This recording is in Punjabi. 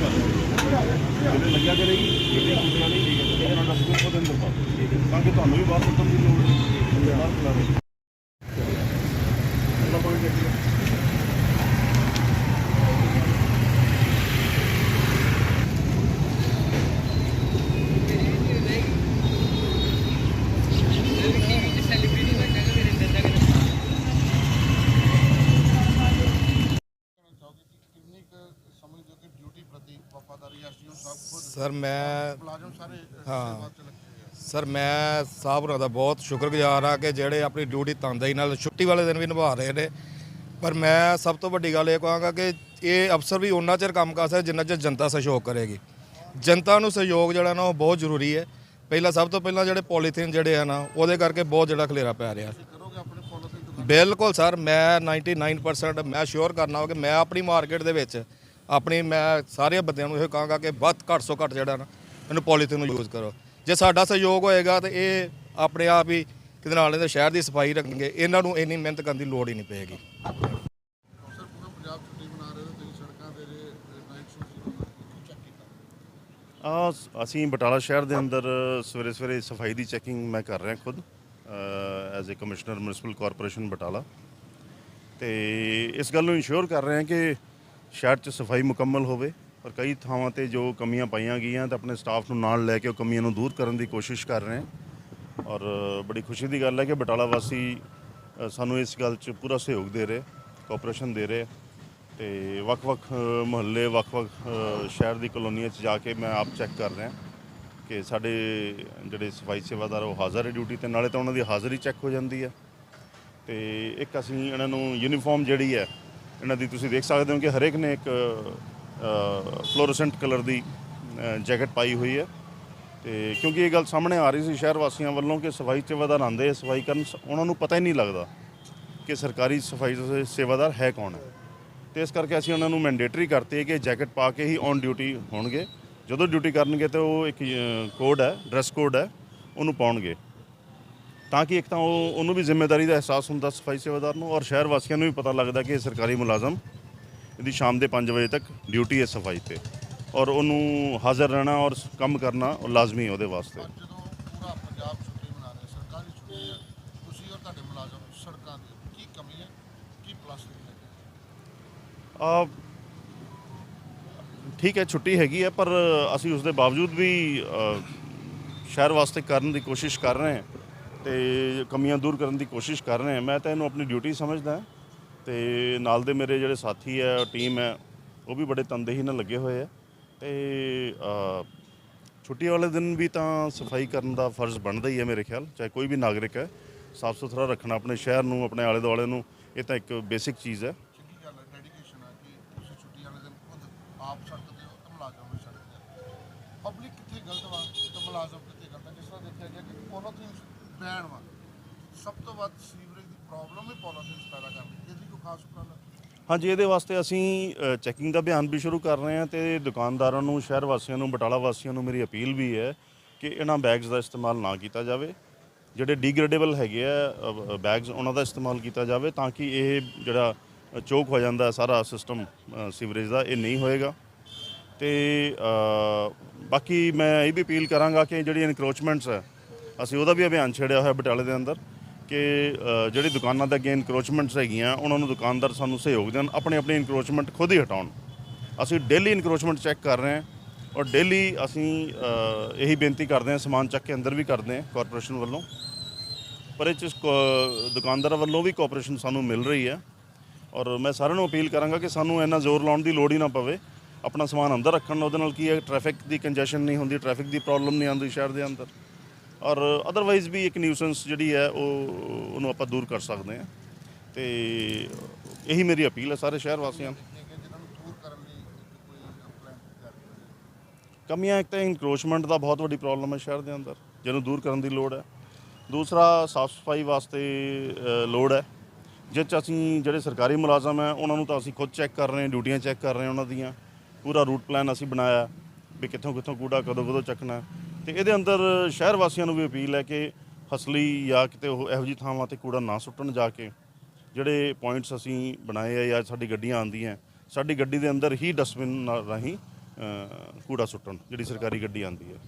ਜਿਵੇਂ ਲੱਗਿਆ ਕਿ ਨਹੀਂ ਜਿਹੜੇ ਕੁੱਤਿਆਂ ਨਹੀਂ ਠੀਕ ਹੈ ਉਹਨਾਂ ਦਾ ਸਕੂਪ ਉਹਦੇ ਤਾਂ ਕਿ ਤੁਹਾਨੂੰ ਵੀ ਬਾਹਰ ਸੁੱਟਣ ਦੀ ਲੋੜ ਨਹੀਂ ਬਾਹਰ ਖਿਲਾਵੇ ਸਰ ਮੈਂ ਮੁਲਾਜ਼ਮ ਸਾਰੇ ਹਾਂ। ਸਰ ਮੈਂ ਸਾਹਿਬ ਹੋਰਾਂ ਦਾ ਬਹੁਤ ਸ਼ੁਕਰਗੁਜ਼ਾਰ ਆ ਕਿ ਜਿਹੜੇ ਆਪਣੀ ਡਿਊਟੀ ਤਨਦੇਹੀ ਨਾਲ ਛੁੱਟੀ ਵਾਲੇ ਦਿਨ ਵੀ ਨਿਭਾ ਰਹੇ ਨੇ। ਪਰ ਮੈਂ ਸਭ ਤੋਂ ਵੱਡੀ ਗੱਲ ਇਹ ਕਹਾਂਗਾ ਕਿ ਇਹ ਅਫਸਰ ਵੀ ਉਹਨਾਂ ਚਿਰ ਕੰਮ ਕਰ ਸਕਦਾ ਜਿੰਨਾ ਚਿਰ ਜਨਤਾ ਸਹਿਯੋਗ ਕਰੇਗੀ। ਜਨਤਾ ਨੂੰ ਸਹਿਯੋਗ ਜਿਹੜਾ ਨਾ ਉਹ ਬਹੁਤ ਜ਼ਰੂਰੀ ਹੈ। ਪਹਿਲਾਂ ਸਭ ਤੋਂ ਪਹਿਲਾਂ ਜਿਹੜੇ ਪੋਲੀਥੀਨ ਜਿਹੜੇ ਆ ਨਾ ਉਹਦੇ ਕਰਕੇ ਬਹੁਤ ਜਿਹੜਾ ਖਲੇਰਾ ਪੈ ਰਿਹਾ। ਬਿਲਕੁਲ ਸਰ ਮੈਂ 99% ਮੈਂ ਸ਼ੋਰ ਕਰਨਾ ਹੋ ਕਿ ਮੈਂ ਆਪਣੀ ਮਾਰਕੀਟ ਦੇ ਵਿੱਚ ਆਪਣੀ ਮੈਂ ਸਾਰੇ ਬੰਦਿਆਂ ਨੂੰ ਇਹ ਕਹਾਂਗਾ ਕਿ ਵੱਧ ਘੱਟ ਸੋ ਘੱਟ ਜਿਹੜਾ ਨਾ ਇਹਨੂੰ ਪੋਲੀਥੀਨ ਨੂੰ ਯੂਜ਼ ਕਰੋ। ਜੇ ਸਾਡਾ ਸਹਿਯੋਗ ਹੋਏਗਾ ਤੇ ਇਹ ਆਪਣੇ ਆਪ ਹੀ ਕਿਤੇ ਨਾਲ ਇਹਦੇ ਸ਼ਹਿਰ ਦੀ ਸਫ਼ਾਈ ਰੱਖਣਗੇ ਇਹਨਾਂ ਨੂੰ ਇੰਨੀ ਮਿਹਨਤ ਕਰਨ ਦੀ ਲੋੜ ਹੀ ਨਹੀਂ ਪਏਗੀ। ਅਸੀਂ ਬਟਾਲਾ ਸ਼ਹਿਰ ਦੇ ਅੰਦਰ ਸਵੇਰੇ ਸਵੇਰੇ ਸਫ਼ਾਈ ਦੀ ਚੈਕਿੰਗ ਮੈਂ ਕਰ ਰਿਹਾ ਖੁਦ as a commissioner municipal corporation Batala. ਤੇ ਇਸ ਗੱਲ ਨੂੰ ਇਨਸ਼ੋਰ ਕਰ ਰਹੇ ਹਾਂ ਕਿ ਸ਼ਹਿਰ 'ਚ ਸਫ਼ਾਈ ਮੁਕੰਮਲ ਹੋਵੇ ਔਰ ਕਈ ਥਾਵਾਂ ਤੇ ਜੋ ਕਮੀਆਂ ਪਾਈਆਂ ਗਈਆਂ ਤਾਂ ਆਪਣੇ ਸਟਾਫ ਨੂੰ ਨਾਲ ਲੈ ਕੇ ਉਹ ਕਮੀਆਂ ਨੂੰ ਦੂਰ ਕਰਨ ਦੀ ਕੋਸ਼ਿਸ਼ ਕਰ ਰਹੇ ਹਾਂ। ਔਰ ਬੜੀ ਖੁਸ਼ੀ ਦੀ ਗੱਲ ਹੈ ਕਿ ਬਟਾਲਾ ਵਾਸੀ ਸਾਨੂੰ ਇਸ ਗੱਲ 'ਚ ਪੂਰਾ ਸਹਿਯੋਗ ਦੇ ਰਹੇ ਕੋਆਪਰੇਸ਼ਨ ਦੇ ਰਹੇ ਤੇ ਵੱਖ-ਵੱਖ ਮੁਹੱਲੇ, ਵੱਖ-ਵੱਖ ਸ਼ਹਿਰ ਦੀ ਕਲੋਨੀਆਂ 'ਚ ਜਾ ਕੇ ਮੈਂ ਆਪ ਚੈੱਕ ਕਰ ਰਿਹਾ ਕਿ ਸਾਡੇ ਜਿਹੜੇ ਸਫ਼ਾਈ ਸੇਵਾਦਾਰ ਉਹ ਹਾਜ਼ਰ ਹੈ ਡਿਊਟੀ ਤੇ, ਨਾਲੇ ਤਾਂ ਉਹਨਾਂ ਦੀ ਹਾਜ਼ਰੀ ਚੈੱਕ ਹੋ ਜਾਂਦੀ ਹੈ। ਤੇ ਇੱਕ ਅਸੀਂ ਇਹਨਾਂ ਨੂੰ ਯੂਨੀਫਾਰਮ ਜਿਹੜੀ ਹੈ ਇਹਨਾਂ ਦੀ ਤੁਸੀਂ ਦੇਖ ਸਕਦੇ ਹੋ ਕਿ ਹਰੇਕ ਨੇ ਇੱਕ ਫਲੋਰੋਸੈਂਟ ਕਲਰ ਦੀ ਜੈਕਟ ਪਾਈ ਹੋਈ ਹੈ। ਤੇ ਕਿਉਂਕਿ ਇਹ ਗੱਲ ਸਾਹਮਣੇ ਆ ਰਹੀ ਸੀ ਸ਼ਹਿਰ ਵਾਸੀਆਂ ਵੱਲੋਂ ਕਿ ਸਫ਼ਾਈ ਸੇਵਾਦਾਰ ਆਉਂਦੇ ਸਫ਼ਾਈ ਕਰਨ ਸ- ਉਹਨਾਂ ਨੂੰ ਪਤਾ ਹੀ ਨਹੀਂ ਲੱਗਦਾ ਕਿ ਸਰਕਾਰੀ ਸਫ਼ਾਈ ਸੇਵਾਦਾਰ ਹੈ ਕੌਣ ਹੈ। ਤੇ ਇਸ ਕਰਕੇ ਅਸੀਂ ਉਹਨਾਂ ਨੂੰ ਮੈਂਡੇਟਰੀ ਕਰਤੇ ਕਿ ਜੈਕਟ ਪਾ ਕੇ ਹੀ ਔਨ ਡਿਊਟੀ ਹੋਣਗੇ। ਜਦੋਂ ਡਿਊਟੀ ਕਰਨਗੇ ਤੇ ਉਹ ਇੱਕ ਕੋਡ ਹੈ ਡਰੈਸ ਕੋਡ ਹੈ, ਉਹਨੂੰ ਪਾਉਣਗੇ। ਤਾਂ ਕਿ ਇੱਕ ਤਾਂ ਉਹ ਉਹਨੂੰ ਵੀ ਜ਼ਿੰਮੇਵਾਰੀ ਦਾ ਅਹਿਸਾਸ ਹੁੰਦਾ ਸਫ਼ਾਈ ਸੇਵਾਦਾਰ ਨੂੰ ਔਰ ਸ਼ਹਿਰ ਵਾਸੀਆਂ ਨੂੰ ਵੀ ਪਤਾ ਲੱਗਦਾ ਕਿ ਇਹ ਸਰਕਾਰੀ ਮੁਲਾਜ਼ਮ ਇਹਦੀ ਸ਼ਾਮ ਦੇ 5 ਵਜੇ ਤੱਕ ਡਿਊਟੀ ਹੈ ਸਫ਼ਾਈ ਤੇ ਔਰ ਉਹਨੂੰ ਹਾਜ਼ਰ ਰਹਿਣਾ ਔਰ ਕੰਮ ਕਰਨਾ ਉਹ ਲਾਜ਼ਮੀ ਹੈ ਉਹਦੇ ਵਾਸਤੇ। ਜਦੋਂ ਪੂਰਾ ਪੰਜਾਬ ਛੁੱਟੀ ਮਨਾ ਰਿਹਾ ਸਰਕਾਰੀ ਛੁੱਟੀ ਹੈ ਤੁਸੀਂ ਔਰ ਤੁਹਾਡੇ ਮੁਲਾਜ਼ਮ ਸੜਕਾਂ ਤੇ ਕੀ ਕਮੀ ਹੈ ਕੀ ਪਲੱਸ ਆ ਠੀਕ ਹੈ ਛੁੱਟੀ ਹੈਗੀ ਹੈ ਪਰ ਅਸੀਂ ਉਸ ਦੇ ਬਾਵਜੂਦ ਵੀ ਸ਼ਹਿਰ ਵਾਸਤੇ ਕਰਨ ਦੀ ਕੋਸ਼ਿਸ਼ ਕਰ ਰਹੇ ਹਾਂ। ਤੇ ਕਮੀਆਂ ਦੂਰ ਕਰਨ ਦੀ ਕੋਸ਼ਿਸ਼ ਕਰ ਰਹੇ ਹਾਂ। ਮੈਂ ਤਾਂ ਇਹਨੂੰ ਆਪਣੀ ਡਿਊਟੀ ਸਮਝਦਾ ਹਾਂ ਤੇ ਨਾਲ ਦੇ ਮੇਰੇ ਜਿਹੜੇ ਸਾਥੀ ਹੈ, ਟੀਮ ਹੈ, ਉਹ ਵੀ ਬੜੇ ਤਨਦੇਹੀ ਨਾਲ ਲੱਗੇ ਹੋਏ ਆ। ਤੇ ਛੁੱਟੀ ਵਾਲੇ ਦਿਨ ਵੀ ਤਾਂ ਸਫ਼ਾਈ ਕਰਨ ਦਾ ਫਰਜ਼ ਬਣਦਾ ਹੀ ਹੈ ਮੇਰੇ ਖਿਆਲ, ਚਾਹੇ ਕੋਈ ਵੀ ਨਾਗਰਿਕ ਹੈ। ਸਾਫ਼ ਸੁਥਰਾ ਰੱਖਣਾ ਆਪਣੇ ਸ਼ਹਿਰ ਨੂੰ, ਆਪਣੇ ਆਲੇ ਦੁਆਲੇ ਨੂੰ, ਇਹ ਤਾਂ ਇੱਕ ਬੇਸਿਕ ਚੀਜ਼ ਹੈ ਡੈਡੀਕੇਸ਼ਨ ਹੈ ਕਿ ਤੁਸੀਂ ਛੁੱਟੀ ਵਾਲੇ ਦਿਨ ਖੁਦ ਆਪ ਸੜਕ ਤੇ ਹੋ ਤੇ ਮੁਲਾਜ਼ਮ ਵੀ ਸੜਕ ਤੇ ਪਬਲਿਕ ਕਿੱਥੇ ਗਲਤ ਵਾ ਤੇ ਮੁਲਾਜ਼ਮ ਕਿੱਥੇ ਗਲਤ ਹੈ ਜਿਸ ਤਰ੍ਹਾਂ ਦੇਖਿਆ ਗਿਆ ਕਿ ਪੋਲੋਥੀਨ ਵਾ ਸਭ ਤੋਂ ਵੱਧ ਸੀਵਰੇਜ ਦੀ ਪ੍ਰੋਬਲਮ ਹੀ ਪੋਲੋਥੀਨ ਪੈਦਾ ਕਰਦੀ ਇਹਦੀ ਕੋਈ ਖਾਸ ਉਪਰਾਲਾ? ਹਾਂਜੀ, ਇਹਦੇ ਵਾਸਤੇ ਅਸੀਂ ਚੈਕਿੰਗ ਦਾ ਅਭਿਆਨ ਵੀ ਸ਼ੁਰੂ ਕਰ ਰਹੇ ਹਾਂ ਤੇ ਦੁਕਾਨਦਾਰਾਂ ਨੂੰ, ਸ਼ਹਿਰ ਵਾਸੀਆਂ ਨੂੰ, ਬਟਾਲਾ ਵਾਸੀਆਂ ਨੂੰ ਮੇਰੀ ਅਪੀਲ ਵੀ ਹੈ ਕਿ ਇਹਨਾਂ ਬੈਗਸ ਦਾ ਇਸਤੇਮਾਲ ਨਾ ਕੀਤਾ ਜਾਵੇ। ਜਿਹੜੇ ਡੀਗ੍ਰੇਡੇਬਲ ਹੈਗੇ ਆ ਬੈਗਸ ਉਹਨਾਂ ਦਾ ਇਸਤੇਮਾਲ ਕੀਤਾ ਜਾਵੇ ਤਾਂ ਕਿ ਇਹ ਜਿਹੜਾ ਚੋਕ ਹੋ ਜਾਂਦਾ ਸਾਰਾ ਸਿਸਟਮ ਸੀਵਰੇਜ ਦਾ, ਇਹ ਨਹੀਂ ਹੋਏਗਾ। ਤੇ ਬਾਕੀ ਮੈਂ ਇਹ ਵੀ ਅਪੀਲ ਕਰਾਂਗਾ ਕਿ ਜਿਹੜੀ ਇਨਕਰੋਚਮੈਂਟਸ ਹੈ ਅਸੀਂ ਉਹਦਾ ਵੀ ਅਭਿਆਨ ਛੇੜਿਆ ਹੋਇਆ ਬਟਾਲੇ ਦੇ ਅੰਦਰ ਕਿ ਜਿਹੜੀ ਦੁਕਾਨਾਂ ਦੇ ਅੱਗੇ ਇਨਕਰੋਚਮੈਂਟਸ ਹੈਗੀਆਂ, ਉਹਨਾਂ ਨੂੰ ਦੁਕਾਨਦਾਰ ਸਾਨੂੰ ਸਹਿਯੋਗ ਦੇਣ, ਆਪਣੀ ਆਪਣੀ ਇਨਕਰੋਚਮੈਂਟ ਖੁਦ ਹੀ ਹਟਾਉਣ। ਅਸੀਂ ਡੇਲੀ ਇਨਕਰੋਚਮੈਂਟ ਚੈੱਕ ਕਰ ਰਹੇ ਹਾਂ ਔਰ ਡੇਲੀ ਅਸੀਂ ਇਹੀ ਬੇਨਤੀ ਕਰਦੇ ਹਾਂ, ਸਮਾਨ ਚੱਕ ਕੇ ਅੰਦਰ ਵੀ ਕਰਦੇ ਹਾਂ ਕਾਰਪੋਰੇਸ਼ਨ ਵੱਲੋਂ। ਪਰ ਇਹ 'ਚ ਕੋ- ਦੁਕਾਨਦਾਰਾਂ ਵੱਲੋਂ ਵੀ ਕੋਆਪਰੇਸ਼ਨ ਸਾਨੂੰ ਮਿਲ ਰਹੀ ਹੈ ਔਰ ਮੈਂ ਸਾਰਿਆਂ ਨੂੰ ਅਪੀਲ ਕਰਾਂਗਾ ਕਿ ਸਾਨੂੰ ਇੰਨਾ ਜ਼ੋਰ ਲਾਉਣ ਦੀ ਲੋੜ ਹੀ ਨਾ ਪਵੇ। ਆਪਣਾ ਸਮਾਨ ਅੰਦਰ ਰੱਖਣ ਉਹਦੇ ਨਾਲ ਕੀ ਹੈ ਟ੍ਰੈਫਿਕ ਦੀ ਕੰਜੈਸ਼ਨ ਨਹੀਂ ਹੁੰਦੀ ਟ੍ਰੈਫਿਕ ਦੀ ਪ੍ਰੋਬਲਮ ਨਹੀਂ ਆਉਂਦੀ ਸ਼ਹਿਰ ਦੇ ਅੰਦਰ। ਔਰ ਅਦਰਵਾਈਜ਼ ਵੀ ਇੱਕ ਨਿਊਸੈਂਸ ਜਿਹੜੀ ਹੈ ਉਹ, ਉਹਨੂੰ ਆਪਾਂ ਦੂਰ ਕਰ ਸਕਦੇ ਹਾਂ। ਤੇ ਇਹੀ ਮੇਰੀ ਅਪੀਲ ਹੈ ਸਾਰੇ ਸ਼ਹਿਰ ਵਾਸੀਆਂ। ਨੂੰ ਕਮੀਆਂ ਇੱਕ ਤਾਂ ਇਨਕਰੋਚਮੈਂਟ ਦਾ ਬਹੁਤ ਵੱਡੀ ਪ੍ਰੋਬਲਮ ਹੈ ਸ਼ਹਿਰ ਦੇ ਅੰਦਰ, ਜਿਹਨੂੰ ਦੂਰ ਕਰਨ ਦੀ ਲੋੜ ਹੈ। ਦੂਸਰਾ, ਸਾਫ਼ ਸਫ਼ਾਈ ਵਾਸਤੇ ਲੋੜ ਹੈ। ਜਿਸ 'ਚ ਅਸੀਂ ਜਿਹੜੇ ਸਰਕਾਰੀ ਮੁਲਾਜ਼ਮ ਹੈ, ਉਹਨਾਂ ਨੂੰ ਤਾਂ ਅਸੀਂ ਖੁਦ ਚੈੱਕ ਕਰ ਰਹੇ ਹਾਂ ਡਿਊਟੀਆਂ ਚੈੱਕ ਕਰ ਰਹੇ ਹਾਂ ਉਹਨਾਂ ਦੀਆਂ। ਪੂਰਾ ਰੂਟ ਪਲਾਨ ਅਸੀਂ ਬਣਾਇਆ ਵੀ ਕਿੱਥੋਂ ਕਿੱਥੋਂ ਕੂੜਾ ਕਦੋਂ ਕਦੋਂ ਚੱਕਣਾ ਤੇ ਇਹਦੇ ਅੰਦਰ ਸ਼ਹਿਰ ਵਾਸੀਆਂ ਨੂੰ ਵੀ ਅਪੀਲ ਹੈ ਕਿ ਫਸਲੀ ਜਾਂ ਕਿਤੇ ਉਹ ਇਹੋ ਜਿਹੀ ਥਾਵਾਂ ਤੇ ਕੂੜਾ ਨਾ ਸੁੱਟਣ ਜਾ ਕੇ ਜਿਹੜੇ ਪੁਆਇੰਟਸ ਅਸੀਂ ਬਣਾਏ ਆ ਜਾਂ ਸਾਡੀ ਗੱਡੀਆਂ ਆਉਂਦੀਆਂ, ਸਾਡੀ ਗੱਡੀ ਦੇ ਅੰਦਰ ਹੀ ਡਸਟਬਿਨ ਰਾਹੀਂ ਕੂੜਾ ਸੁੱਟਣ ਜਿਹੜੀ ਸਰਕਾਰੀ ਗੱਡੀ ਆਉਂਦੀ ਹੈ।